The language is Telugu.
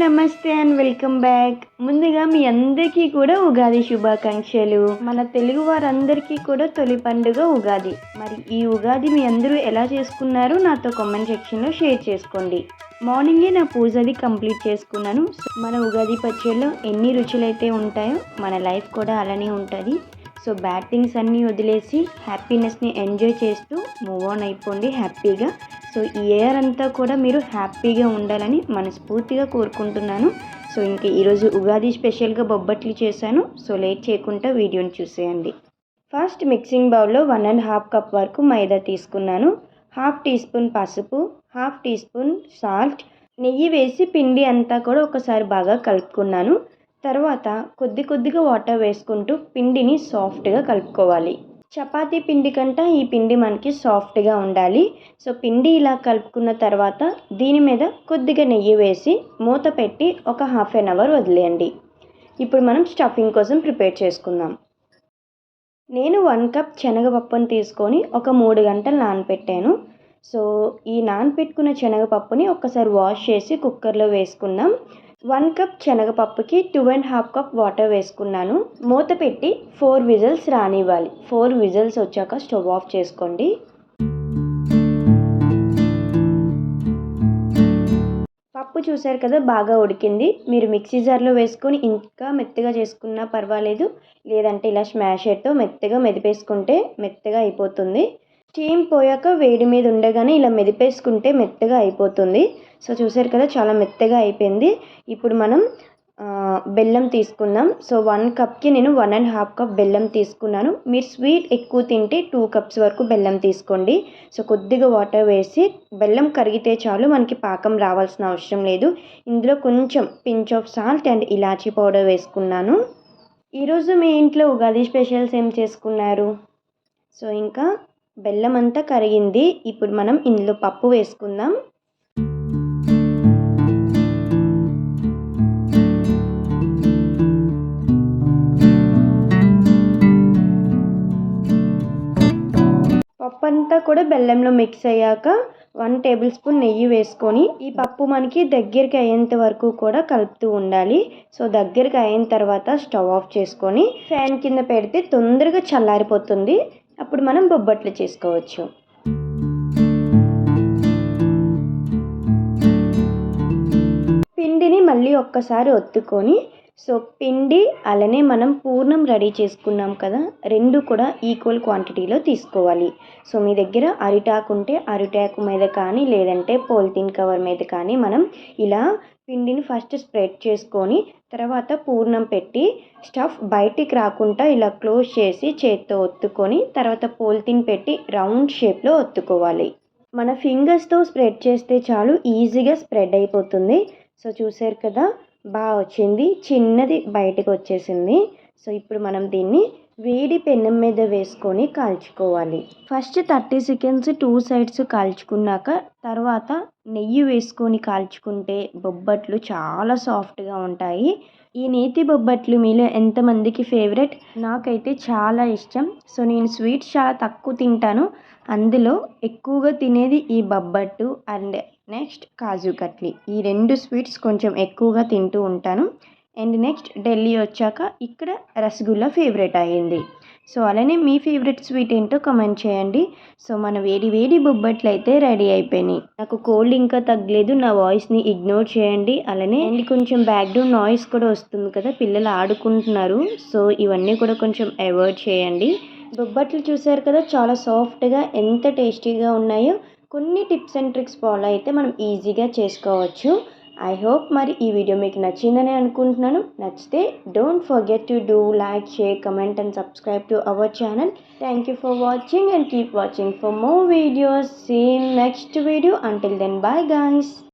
నమస్తే అండ్ వెల్కమ్ బ్యాక్. ముందుగా మీ అందరికీ కూడా ఉగాది శుభాకాంక్షలు. మన తెలుగు వారందరికీ కూడా తొలి పండుగ ఉగాది. మరి ఈ ఉగాది మీ అందరూ ఎలా చేసుకున్నారు నాతో కామెంట్ సెక్షన్లో షేర్ చేసుకోండి. మార్నింగే నా పూజ అది కంప్లీట్ చేసుకున్నాను మన ఉగాది పచ్చళ్ళు ఎన్ని రుచులైతే ఉంటాయో మన లైఫ్ కూడా అలానే ఉంటుంది. సో బ్యాడ్ థింగ్స్ అన్నీ వదిలేసి హ్యాపీనెస్ని ఎంజాయ్ చేస్తూ మూవ్ ఆన్ అయిపోండి హ్యాపీగా సో ఈ ఇయర్ అంతా కూడా మీరు హ్యాపీగా ఉండాలని మనస్ఫూర్తిగా కోరుకుంటున్నాను. సో ఇంక ఈరోజు ఉగాది స్పెషల్గా బొబ్బట్లు చేశాను. సో లేట్ చేయకుండా వీడియోని చూసేయండి. ఫస్ట్ మిక్సింగ్ బౌల్లో వన్ అండ్ హాఫ్ కప్ వరకు మైదా తీసుకున్నాను. హాఫ్ టీ స్పూన్ పసుపు హాఫ్ టీ స్పూన్ సాల్ట్ నెయ్యి వేసి పిండి అంతా కూడా ఒకసారి బాగా కలుపుకున్నాను. తర్వాత కొద్ది కొద్దిగా వాటర్ వేసుకుంటూ పిండిని సాఫ్ట్గా కలుపుకోవాలి. చపాతీ పిండి కంటే ఈ పిండి మనకి సాఫ్ట్గా ఉండాలి. సో పిండి ఇలా కలుపుకున్న తర్వాత దీని మీద కొద్దిగా నెయ్యి వేసి మూత పెట్టి ఒక హాఫ్ అన్ అవర్ వదిలేయండి. ఇప్పుడు మనం స్టఫింగ్ కోసం ప్రిపేర్ చేసుకుందాం. నేను వన్ కప్ శనగపప్పుని తీసుకొని ఒక మూడు గంటలు నానపెట్టాను. సో ఈ నానపెట్టుకున్న శనగపప్పుని ఒక్కసారి వాష్ చేసి కుక్కర్లో వేసుకుందాం. One cup శనగపప్పుకి two and half cup water వేసుకున్నాను. మూత పెట్టి ఫోర్ విజిల్స్ రానివ్వాలి. ఫోర్ విజిల్స్ వచ్చాక స్టవ్ ఆఫ్ చేసుకోండి. పప్పు చూసారు కదా బాగా ఉడికింది. మీరు మిక్సీ జార్లో వేసుకొని ఇంకా మెత్తగా చేసుకున్నా పర్వాలేదు. లేదంటే ఇలా స్మాషర్తో మెత్తగా మెదిపేసుకుంటే మెత్తగా అయిపోతుంది. స్టీమ్ పోయాక వేడి మీద ఉండగానే ఇలా మెదిపేసుకుంటే మెత్తగా అయిపోతుంది. సో చూసారు కదా చాలా మెత్తగా అయిపోయింది. ఇప్పుడు మనం బెల్లం తీసుకుందాం. సో వన్ కప్కి నేను వన్ అండ్ హాఫ్ కప్ బెల్లం తీసుకున్నాను. మీరు స్వీట్ ఎక్కువ తింటే టూ కప్స్ వరకు బెల్లం తీసుకోండి. సో కొద్దిగా వాటర్ వేసి బెల్లం కరిగితే చాలు మనకి పాకం రావాల్సిన అవసరం లేదు. ఇందులో కొంచెం పించ్ ఆఫ్ సాల్ట్ అండ్ ఇలాచీ పౌడర్ వేసుకున్నాను. ఈరోజు మీ ఇంట్లో ఉగాది స్పెషల్స్ ఏం చేసుకున్నారు? సో ఇంకా బెల్లం అంతా కరిగింది. ఇప్పుడు మనం ఇందులో పప్పు వేసుకుందాం. పప్పు అంతా కూడా బెల్లంలో మిక్స్ అయ్యాక వన్ టేబుల్ స్పూన్ నెయ్యి వేసుకొని ఈ పప్పు మనకి దగ్గరికి అయ్యేంత వరకు కూడా కలుపుతూ ఉండాలి. సో దగ్గరికి అయిన తర్వాత స్టవ్ ఆఫ్ చేసుకొని ఫ్యాన్ కింద పెడితే తొందరగా చల్లారిపోతుంది. అప్పుడు మనం బొబ్బట్లు చేసుకోవచ్చు. పిండిని మళ్ళీ ఒక్కసారి ఒత్తుకొని సో పిండి అలానే మనం పూర్ణం రెడీ చేసుకున్నాం కదా రెండు కూడా ఈక్వల్ క్వాంటిటీలో తీసుకోవాలి. సో మీ దగ్గర అరిటాకు ఉంటే అరిటాకు మీద కానీ లేదంటే పోలిథిన్ కవర్ మీద కానీ మనం ఇలా పిండిని ఫస్ట్ స్ప్రెడ్ చేసుకొని తర్వాత పూర్ణం పెట్టి స్టఫ్ బయటికి రాకుండా ఇలా క్లోజ్ చేసి చేత్తో ఒత్తుకొని తర్వాత పోలిథిన్ పెట్టి రౌండ్ షేప్లో ఒత్తుకోవాలి. మన ఫింగర్స్తో స్ప్రెడ్ చేస్తే చాలు ఈజీగా స్ప్రెడ్ అయిపోతుంది. సో చూసారు కదా బాగా వచ్చింది. చిన్నది బయటకు వచ్చేసింది. సో ఇప్పుడు మనం దీన్ని వేడి పెన్నం మీద వేసుకొని కాల్చుకోవాలి. First thirty seconds two sides కాల్చుకున్నాక తర్వాత నెయ్యి వేసుకొని కాల్చుకుంటే బొబ్బట్లు చాలా సాఫ్ట్గా ఉంటాయి. ఈ నేతి బొబ్బట్లు మీలో ఎంతమందికి ఫేవరెట్? నాకైతే చాలా ఇష్టం. సో నేను స్వీట్స్ చాలా తక్కువ తింటాను. అందులో ఎక్కువగా తినేది ఈ బొబ్బట్టు అండ్ నెక్స్ట్ కాజు కట్లీ. ఈ రెండు స్వీట్స్ కొంచెం ఎక్కువగా తింటూ ఉంటాను. అండ్ నెక్స్ట్ ఢిల్లీ వచ్చాక ఇక్కడ రసగుల్లా ఫేవరెట్ అయ్యింది. సో అలానే మీ ఫేవరెట్ స్వీట్ ఏంటో కమెంట్ చేయండి. సో మన వేడి వేడి బొబ్బట్లు అయితే రెడీ అయిపోయినాయి. నాకు కోల్డ్ ఇంకా తగ్గలేదు. నా వాయిస్ని ఇగ్నోర్ చేయండి. అలానే అండ్ కొంచెం బ్యాక్గ్రౌండ్ నాయిస్ కూడా వస్తుంది కదా పిల్లలు ఆడుకుంటున్నారు. సో ఇవన్నీ కూడా కొంచెం అవాయిడ్ చేయండి. బొబ్బట్లు చూసారు కదా చాలా సాఫ్ట్గా ఎంత టేస్టీగా ఉన్నాయో కొన్ని టిప్స్ అండ్ ట్రిక్స్ ఫాలో అయితే మనం ఈజీగా చేసుకోవచ్చు. ఐ హోప్ మరి ఈ వీడియో మీకు నచ్చిందని అనుకుంటున్నాను. నచ్చితే don't forget to do like share comment and subscribe to our channel thank you for watching and keep watching for more videos same next video until then bye guys